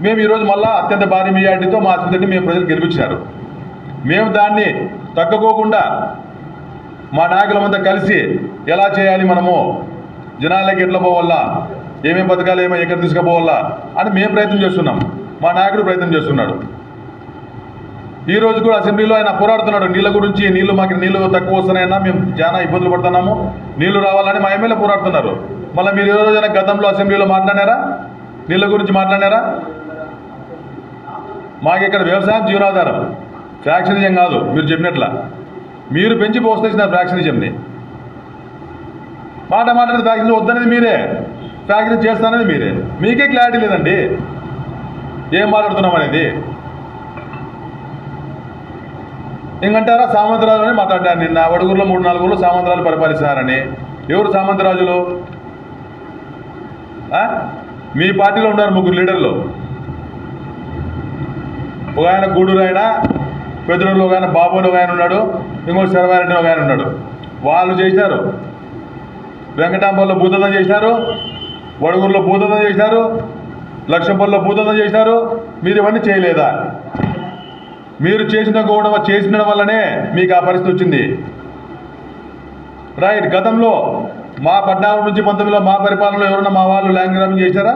మేము ఈరోజు మళ్ళా అత్యంత భారీ మెజార్టీతో మా అసెంబ్లీని మేము ప్రజలు గెలిపించారు మేము దాన్ని తగ్గకోకుండా మా నాయకులమంతా కలిసి ఎలా చేయాలి మనము? జనాలకి ఎట్లా పోవాలా? ఏమేమి పథకాలు ఏమో ఎక్కడ తీసుకుపోవాలా? అని మేము ప్రయత్నం చేస్తున్నాం. మా నాయకుడు ప్రయత్నం చేస్తున్నాడు. ఈ రోజు కూడా అసెంబ్లీలో ఆయన పోరాడుతున్నాడు. నీళ్ళ గురించి నీళ్ళు మాకు నీళ్ళు తక్కువ వస్తున్నాయన్నా మేము చాలా ఇబ్బందులు పడుతున్నాము. నీళ్ళు రావాలని మా ఎమ్మెల్యే పోరాడుతున్నారు. మళ్ళీ మీరు ఏ రోజైనా గతంలో అసెంబ్లీలో మాట్లాడారా? నీళ్ళ గురించి మాట్లాడారా? మాకు ఇక్కడ వ్యవసాయం జీవనాధారం. ఫ్యాక్షనిజం కాదు మీరు చెప్పినట్ల. మీరు పెంచి పోస్తున్నారు ఫ్యాక్షనిజంని మాట మాట్లాడిన ఫ్యాక్షన్ వద్దనేది మీరే. ఫ్యాక్షన్ చేస్తానది మీరే. మీకే క్లారిటీ లేదండి. ఏం మాట్లాడుతున్నాం అనేది? ఇంకంటారా సామంతరాజుని మాట్లాడారు నిన్న. వడుగురులో మూడు నాలుగు ఊళ్ళు సామంతరాజులు పరిపాలిస్తున్నారని. ఎవరు సామంతరాజులు? మీ పార్టీలో ఉన్నారు ముగ్గురు లీడర్లు. ఒక ఆయన గూడూరు ఆయన పెద్దూరులో ఒక ఆయన బాబులో ఒక ఆయన ఉన్నాడు ఇంకో శర్వారెడ్డి ఒక ఆయన ఉన్నాడు. వాళ్ళు చేశారు. వెంకటాంబల్లో భూతదం చేశారు వడుగురులో భూతదం చేశారు లక్ష్మపల్లిలో భూతదం చేశారు. మీరు ఇవన్నీ చేయలేదా? మీరు చేసిన కూడా చేసిన వల్లనే మీకు ఆ పరిస్థితి వచ్చింది. రైట్ గతంలో మా పద్నాలుగు నుంచి పంతొమ్మిదిలో మా పరిపాలనలో ఎవరన్నా మా వాళ్ళు ల్యాండ్ గ్రామింగ్ చేశారా?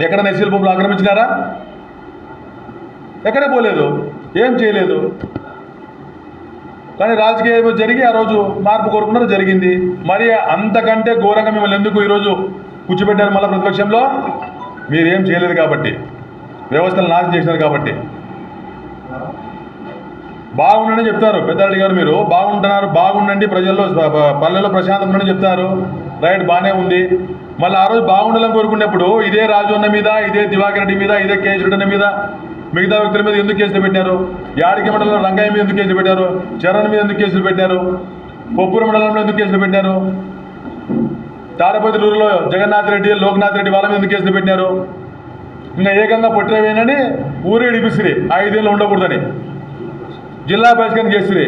ఎక్కడ నెసిల్ భూములు ఆక్రమించినారా? ఎక్కడే పోలేదు? ఏం చేయలేదు? కానీ రాజకీయం జరిగి ఆ రోజు మార్పు కోరుకున్నారు జరిగింది. మరి అంతకంటే ఘోరంగా మిమ్మల్ని ఎందుకు ఈరోజు కూర్చోబెట్టారు మళ్ళీ ప్రతిపక్షంలో? మీరేం చేయలేదు కాబట్టి. వ్యవస్థలు నాశనం చేసినారు కాబట్టి. బాగుండని చెప్తారు. పెద్దారెడ్డి గారు మీరు బాగుంటున్నారు బాగుండండి ప్రజల్లో పల్లెల్లో ప్రశాంతంగా ఉండండి చెప్తారు. రైట్ బాగానే ఉంది. మళ్ళీ ఆ రోజు బాగుండాలని కోరుకున్నప్పుడు ఇదే రాజు అన్న మీద ఇదే దివాకర్ రెడ్డి మీద ఇదే కేశరెడ్డి అన్న మీద మిగతా వ్యక్తుల మీద ఎందుకు కేసులు పెట్టారు? యాడికి మండలంలో రంగయ్య మీద ఎందుకు కేసులు పెట్టారు? చరణ్ మీద ఎందుకు కేసులు పెట్టారు? పొప్పూరు మండలంలో ఎందుకు కేసులు పెట్టారు? తాడపతిలూరులో జగన్నాథ్ రెడ్డి లోక్నాథ్ రెడ్డి వాళ్ళ మీద ఎందుకు కేసులు పెట్టారు? ఇంకా ఏకంగా పొట్టినవేనని ఊరే ఇడిపిస్తుంది ఐదేళ్ళు ఉండకూడదని. జిల్లా బహిష్కరణ చేస్తుంది.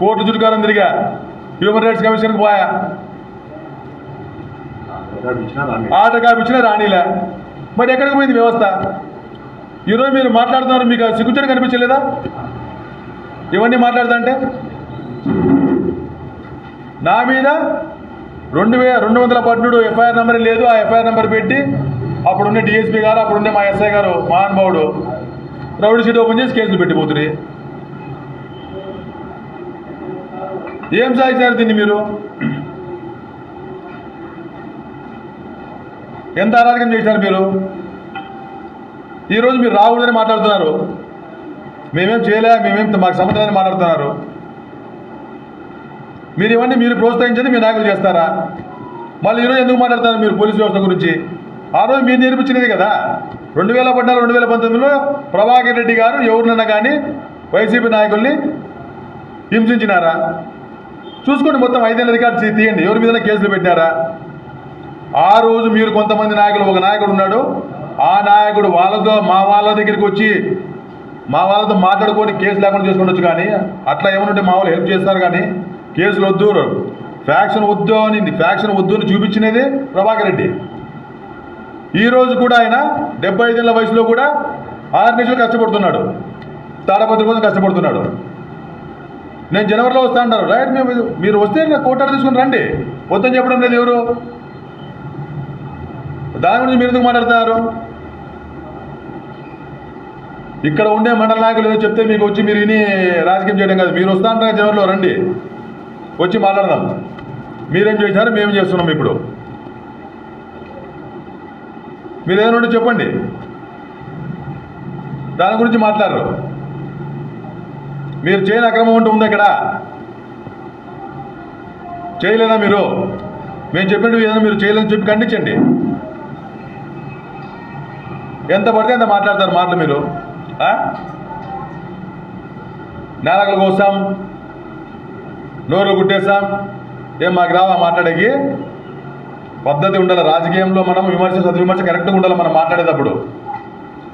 కోర్టు చుట్టుకారం తిరిగా హ్యూమన్ రైట్స్ కమిషన్కి పోయా. ఆర్డర్ కాపించినా రాణిలే మరి ఎక్కడికి పోయింది వ్యవస్థ? ఈరోజు మీరు మాట్లాడుతున్నారు మీకు సిగ్గుచని కనిపించలేదా? ఇవన్నీ మాట్లాడుతుంటే నా మీద రెండు వే రెండు వందల పన్నెండు ఎఫ్ఐఆర్ నెంబర్ లేదు. ఆ ఎఫ్ఐఆర్ నెంబర్ పెట్టి అప్పుడున్న డిఎస్పీ గారు అప్పుడున్న మా ఎస్ఐ గారు మహానుభావుడు రౌడీ షీట్ ఓపెన్ చేసి కేసులు పెట్టిపోతుంది ఏం సాధించారు దీన్ని మీరు? ఎంత అరాజకం చేశారు మీరు? ఈరోజు మీరు రాకూడదని మాట్లాడుతున్నారు. మేమేం చేయలే మేమేం మాకు సంబంధం మాట్లాడుతున్నారు. మీరు ఇవన్నీ మీరు ప్రోత్సహించండి మీ నాయకులు చేస్తారా? మళ్ళీ ఈరోజు ఎందుకు మాట్లాడతారు మీరు పోలీస్ వ్యవస్థ గురించి? ఆ రోజు మీరు నేర్పించినది కదా. రెండు వేల పద్నాలుగు రెండు వేల పంతొమ్మిదిలో ప్రభాకర్ రెడ్డి గారు ఎవరినన్నా కానీ వైసీపీ నాయకుల్ని హింసించినారా? చూసుకోండి మొత్తం ఐదేళ్ళ రికార్డు తీయండి. ఎవరి మీద కేసులు పెట్టినారా? ఆ రోజు మీరు కొంతమంది నాయకులు ఒక నాయకుడు ఉన్నాడు. ఆ నాయకుడు వాళ్ళతో మా వాళ్ళ దగ్గరికి వచ్చి మా వాళ్ళతో మాట్లాడుకొని కేసు లేకుండా చేసుకోవచ్చు కానీ అట్లా ఏమనుంటే మా వాళ్ళు హెల్ప్ చేస్తారు కానీ కేసులు వద్దు ఫ్యాక్షన్ వద్దు అని ఫ్యాక్షన్ వద్దు అని చూపించినది ప్రభాకర్ రెడ్డి. ఈ రోజు కూడా ఆయన డెబ్బై ఐదేళ్ళ వయసులో కూడా ఆరు కష్టపడుతున్నాడు. తాడపత్రి కోసం కష్టపడుతున్నాడు. నేను జనవరిలో వస్తా అంటారు. రైట్ మేము మీరు వస్తే కోట తీసుకుని రండి. వద్దని చెప్పడం లేదు ఎవరు? దాని గురించి మీరు ఎందుకు మాట్లాడుతున్నారు ఇక్కడ ఉండే మండల నాయకులు ఏదో చెప్తే మీకు వచ్చి మీరు విని రాజకీయం చేయడం కాదు. మీరు వస్తా అంటారు జనవరిలో రండి. వచ్చి మాట్లాడదాం. మీరేం చేశారు? మేము చేస్తున్నాం ఇప్పుడు? మీరు ఏదైనా ఉంటే చెప్పండి. దాని గురించి మాట్లాడరు. మీరు చేయని అక్రమం అంటూ ఉంది అక్కడ చేయలేదా మీరు? మేము చెప్పినట్టు ఏదైనా మీరు చేయలేదని చెప్పి ఖండించండి. ఎంత పడితే అంత మాట్లాడతారు మాటలు మీరు. ఆ? నేలకలు నోరు గుట్టేస్తాం. ఏం మాకు రావా మాట్లాడేకి? పద్ధతి ఉండాలి. రాజకీయంలో మనం విమర్శ సద్విమర్శ కరెక్ట్గా ఉండాలి మనం మాట్లాడేటప్పుడు.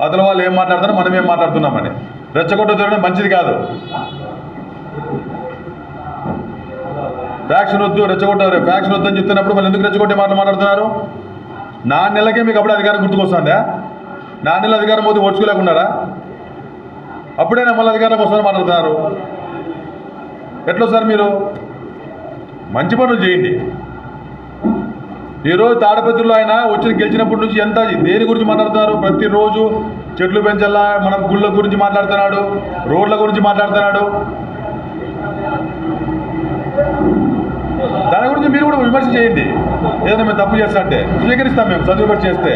అతని వాళ్ళు ఏం మాట్లాడతారో మనం ఏం మాట్లాడుతున్నామని. రెచ్చగొట్టు తిరగడం మంచిది కాదు. ఫ్యాక్షన్ వద్దు రెచ్చగొట్టారు ఫ్యాక్షన్ వద్దు చెప్తున్నప్పుడు మళ్ళీ ఎందుకు రెచ్చగొట్టే మాటలు మాట్లాడుతున్నారు? నా నెలకే మీకు అప్పుడే అధికారం గుర్తుకొస్తుందా? నా నెల అధికారం పోతే ఓడ్చుకోలేకున్నారా అప్పుడే మళ్ళీ అధికారం వస్తుందని మాట్లాడుతున్నారు. ఎట్లా సార్ మీరు? మంచి పనులు చేయండి. ఈరోజు తాడపత్రిలో ఆయన వచ్చి గెలిచినప్పటి నుంచి ఎంత దేని గురించి మాట్లాడుతున్నారు? ప్రతిరోజు చెట్లు పెంచాలా మనం గుళ్ళ గురించి మాట్లాడుతున్నాడు రోడ్ల గురించి మాట్లాడుతున్నాడు. దాని గురించి మీరు కూడా విమర్శ చేయండి. ఏదైనా మేము తప్పు చేస్తా అంటే స్వీకరిస్తాం మేము చదువు చేస్తే.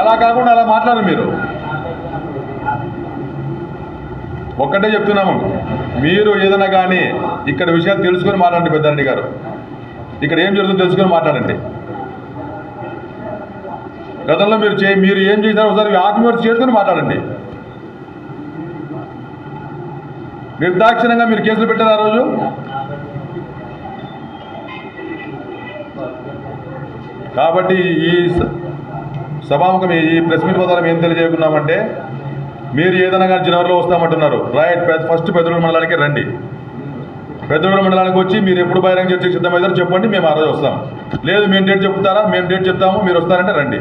అలా కాకుండా అలా మాట్లాడరు మీరు. ఒక్కటే చెప్తున్నాము మీరు ఏదైనా కానీ ఇక్కడ విషయాలు తెలుసుకొని మాట్లాడండి పెద్దారెడ్డి గారు. ఇక్కడ ఏం జరుగుతుందో తెలుసుకొని మాట్లాడండి. గతంలో మీరు చే మీరు ఏం చేశారో ఒకసారి ఆత్మవిమర్శ చేసుకుని మాట్లాడండి. నిర్దాక్షిణంగా మీరు కేసులు పెట్టారు ఆ రోజు? కాబట్టి ఈ సభాముఖం ఈ ప్రెస్ మీట్ ద్వారా ఏం తెలియజేయకున్నామంటే మీరు ఏదైనా కానీ జనవరిలో వస్తామంటున్నారు. రైట్ పెద్ద ఫస్ట్ పెద్దూరు మండలానికి రండి. పెద్దూరు మండలానికి వచ్చి మీరు ఎప్పుడు బహిరంగ చర్చకు సిద్ధమవుతారో చెప్పండి మేము ఆ రోజు వస్తాం. లేదు మేము డేట్ చెప్తారా? మేము డేట్ చెప్తాము మీరు వస్తారంటే రండి.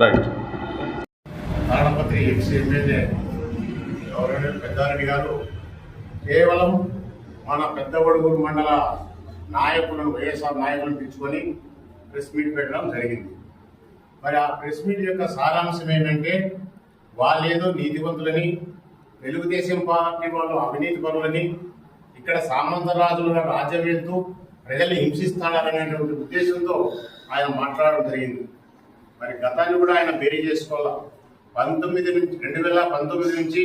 రైట్ తాడపత్రి ఎక్స్ ఎమ్మెల్యే గౌరవ పెద్దారెడ్డి గారు కేవలం మన పెద్దవడుగురు మండల నాయకులను వైఎస్ఆర్ నాయకులను పిలుచుకొని ప్రెస్ మీట్ పెట్టడం జరిగింది. మరి ఆ ప్రెస్ మీట్ యొక్క సారాంశం ఏంటంటే వాళ్ళేదో నీతివంతులని తెలుగుదేశం పార్టీ వాళ్ళు అవినీతి పరులని ఇక్కడ సామంతరాజులుగా రాజ్యం వెళ్తూ ప్రజల్ని హింసిస్తారనేటువంటి ఉద్దేశంతో ఆయన మాట్లాడడం జరిగింది. మరి గతాన్ని కూడా ఆయన బేరీ చేసుకోవాలా? పంతొమ్మిది నుంచి రెండు వేల పంతొమ్మిది నుంచి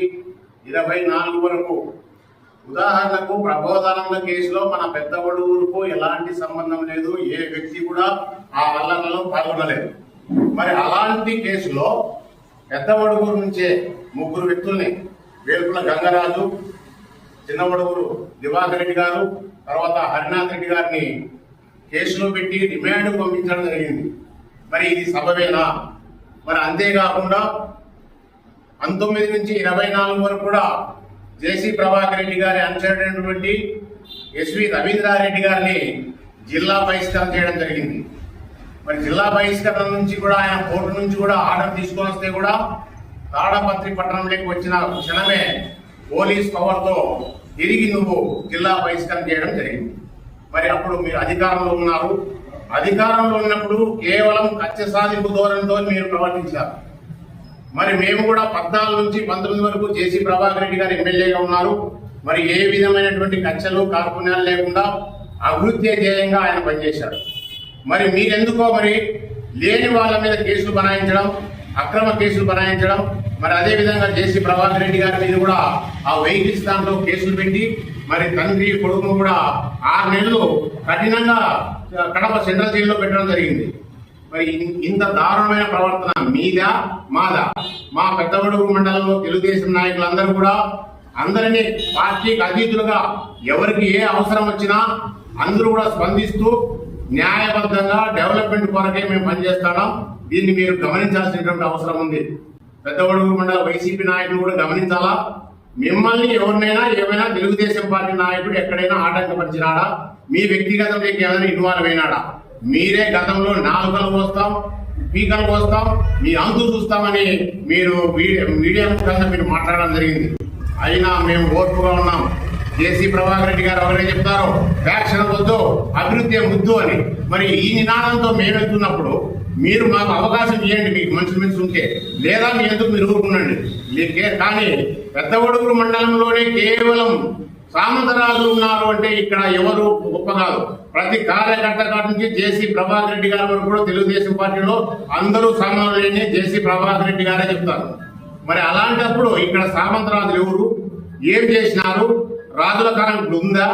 ఇరవై నాలుగు వరకు. ఉదాహరణకు ప్రబోధానంద కేసులో మన పెద్ద ఒడుగులకు ఎలాంటి సంబంధం లేదు ఏ వ్యక్తి కూడా ఆ అల్లర్లలో పాల్గొనలేదు. మరి అలాంటి కేసులో పెద్ద ఒడుగురు నుంచే ముగ్గురు వ్యక్తుల్ని వేల్పుల గంగరాజు చిన్న ఒడుగురు దివాకర్ రెడ్డి గారు తర్వాత హరినాథ్ రెడ్డి గారిని కేసులో పెట్టి రిమాండ్ పంపించడం జరిగింది. మరి ఇది సబవేనా మరి అంతేకాకుండా పంతొమ్మిది నుంచి ఇరవై నాలుగు వరకు కూడా జేసీ ప్రభాకర్ రెడ్డి గారి అనుచరుడైనటువంటి ఎస్వి రవీంద్రారెడ్డి గారిని జిల్లా బహిష్కరణ చేయడం జరిగింది. మరి జిల్లా బహిష్కరణ నుంచి కూడా ఆయన కోర్టు నుంచి కూడా ఆర్డర్ తీసుకొని వస్తే కూడా తాడపత్రి పట్టణంలోకి వచ్చిన క్షణమే పోలీస్ పవర్తో తిరిగి నువ్వు జిల్లా బహిష్కరణ చేయడం జరిగింది. మరి అప్పుడు మీరు అధికారంలో ఉన్నారు. అధికారంలో ఉన్నప్పుడు కేవలం కచ్చ సాధింపు ధోరణితో మీరు ప్రవర్తించారు. మరి మేము కూడా పద్నాలుగు నుంచి పంతొమ్మిది వరకు జేసీ ప్రభాకర్ రెడ్డి గారు ఎమ్మెల్యేగా ఉన్నారు. మరి ఏ విధమైనటువంటి కక్షలు కార్పుణ్యాలు లేకుండా అభివృద్ధి ధ్యేయంగా ఆయన పనిచేశాడు మరి మీరెందుకో మరి లేని వాళ్ళ మీద కేసులు బనాయించడం అక్రమ కేసులు బనాయించడం మరి అదే విధంగా జేసీ ప్రభాకర్ రెడ్డి గారి మీద కూడా ఆ వెహికల్స్ దాంట్లో కేసులు పెట్టి మరి తండ్రి కొడుకును కూడా ఆరు నెలలు కఠినంగా కడప సెంట్రల్ జైల్లో పెట్టడం జరిగింది. మరి ఇంత దారుణమైన ప్రవర్తన మీద మాదా? మా పెద్దవడుగు మండలంలో తెలుగుదేశం నాయకులందరూ కూడా అందరినీ పార్టీకి అతీతులుగా ఎవరికి ఏ అవసరం వచ్చినా అందరూ కూడా స్పందిస్తూ న్యాయబద్ధంగా డెవలప్మెంట్ కొరకే మేము పనిచేస్తున్నాం. దీన్ని మీరు గమనించాల్సినటువంటి అవసరం ఉంది. పెద్దవడుగు మండల వైసీపీ నాయకులు కూడా గమనించాలా? మిమ్మల్ని ఎవరినైనా ఏమైనా తెలుగుదేశం పార్టీ నాయకుడు ఎక్కడైనా ఆటంకపరిచినాడా? మీ వ్యక్తిగతంలోకి ఏమైనా ఇన్వాల్వ్ అయినాడా మీరే గతంలో నాలుకలు పోస్తాం పీకలు పోస్తాం మీ అంతు చూస్తామని మీరు మీడియా మీడియా ముఖంగా మీరు మాట్లాడడం జరిగింది. అయినా మేము ఓర్పుగా ఉన్నాం. కేసీ ప్రభాకర్ రెడ్డి గారు ఎవరైనా చెప్తారు వ్యాక్సిన్ వద్దు అభివృద్ధి ముద్దు అని. మరి ఈ నినాదంతో మేము వెళ్తున్నప్పుడు మీరు మాకు అవకాశం ఇవ్వండి మీకు మనుషులు మనిషి ఉంటే. లేదా మీ ఎందుకు మీరు ఊరుకునండి? మీకే- కానీ పెద్ద ఒడుగురు మండలంలోనే కేవలం సామంతరాజులు ఉన్నారు అంటే ఇక్కడ ఎవరు గొప్ప కాదు. ప్రతి కార్యకర్త నుంచి జేసీ ప్రభాకర్ రెడ్డి గారి వరకు కూడా తెలుగుదేశం పార్టీలో అందరూ సామాన్యులని జేసీ ప్రభాకర్ రెడ్డి గారే చెప్తారు. మరి అలాంటప్పుడు ఇక్కడ సామంతరాజులు ఎవరు? ఏం చేసినారు? రాజుల కాలం ఉందా?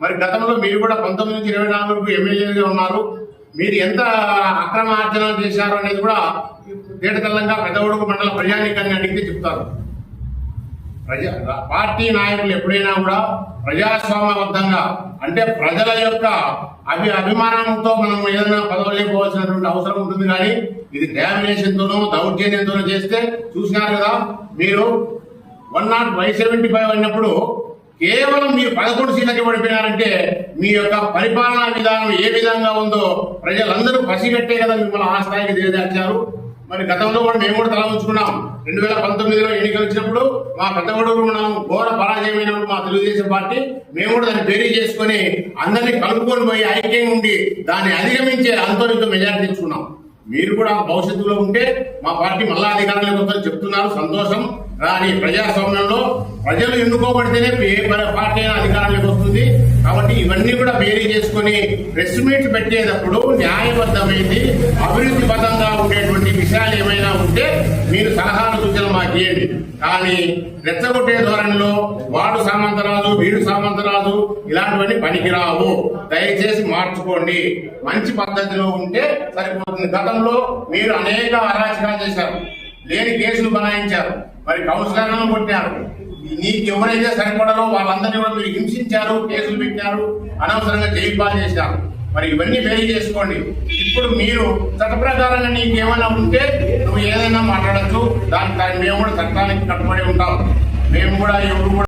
మరి గతంలో మీరు కూడా పంతొమ్మిది నుంచి ఇరవై నాలుగు వరకు ఎమ్మెల్యేగా ఉన్నారు. మీరు ఎంత అక్రమ ఆర్జన చేశారు అనేది కూడా తేటతెల్లంగా పెద్దవడుగు మండల ప్రజానీకాన్ని అడిగితే చెప్తారు. ప్రజా పార్టీ నాయకులు ఎప్పుడైనా కూడా ప్రజాస్వామ్యబద్ధంగా అంటే ప్రజల యొక్క అభి అభిమానంతో మనం ఏదైనా పదవులేకపోవాల్సినటువంటి అవసరం ఉంటుంది కానీ ఇది డామినేషన్తోనూ దౌర్జన్యంతోనూ చేస్తే చూసినారు కదా మీరు one nought Y seventy five అన్నప్పుడు కేవలం మీరు పదకొండు సీట్లకి పడిపోయినారంటే మీ యొక్క పరిపాలనా విధానం ఏ విధంగా ఉందో ప్రజలందరూ పసిగట్టే కదా మిమ్మల్ని ఆ స్థాయికి దిగజార్చారు. మరి గతంలో కూడా మేము కూడా తల ఉంచుకున్నాం రెండు వేల పంతొమ్మిదిలో ఎన్నికలు వచ్చినప్పుడు మా పెద్దగొడూరు మనం ఘోర పరాజయమైనప్పుడు మా తెలుగుదేశం పార్టీ మేము కూడా దాన్ని బేరీ చేసుకొని అందరినీ కలుపుకొని పోయి ఐక్యంగా ఉండి దాన్ని అధిగమించే అంతరింత మెజారిటీ తెచ్చుకున్నాం. మీరు కూడా భవిష్యత్తులో ఉంటే మా పార్టీ మళ్ళా అధికారంలోకి వస్తుందని చెప్తున్నారు. సంతోషం. రాని ప్రజాస్వామ్యంలో ప్రజలు ఎన్నుకోబడితేనే ఏ పార్టీ అయినా అధికారంలోకి వస్తుంది. కాబట్టి ఇవన్నీ కూడా బేరీ చేసుకొని ప్రెస్ మీట్ పెట్టేటప్పుడు న్యాయబద్ధమైంది అభివృద్ధి పదంగా ఉండేటువంటి విషయాలు ఏమైనా ఉంటే మీరు సలహాలు సూచనలు మాకు ఇవ్వండి. కానీ రెచ్చగొట్టే ధోరణిలో వాడు సామంతరాజు వీడు సామంతరాజు ఇలాంటివన్నీ పనికిరావు. దయచేసి మార్చుకోండి. మంచి పద్ధతిలో ఉంటే సరిపోతుంది. గతంలో మీరు అనేక అరాచకాలు చేశారు. లేని కేసులు బనాయించారు. మరి కౌన్సిలర్లను కొట్టారు. నీకు ఎవరైతే సరిపడరో వాళ్ళందరినీ కూడా మీరు హింసించారు కేసులు పెట్టారు అనవసరంగా జైలు పాలు చేశారు. మరి ఇవన్నీ వేరు చేసుకోండి. ఇప్పుడు మీరు చట్ట ప్రకారంగా నీకు ఏమైనా ఉంటే నువ్వు ఏదైనా మాట్లాడచ్చు. దానికి మేము కూడా చట్టానికి కట్టుబడి ఉంటాం. మేము కూడా ఎవరు కూడా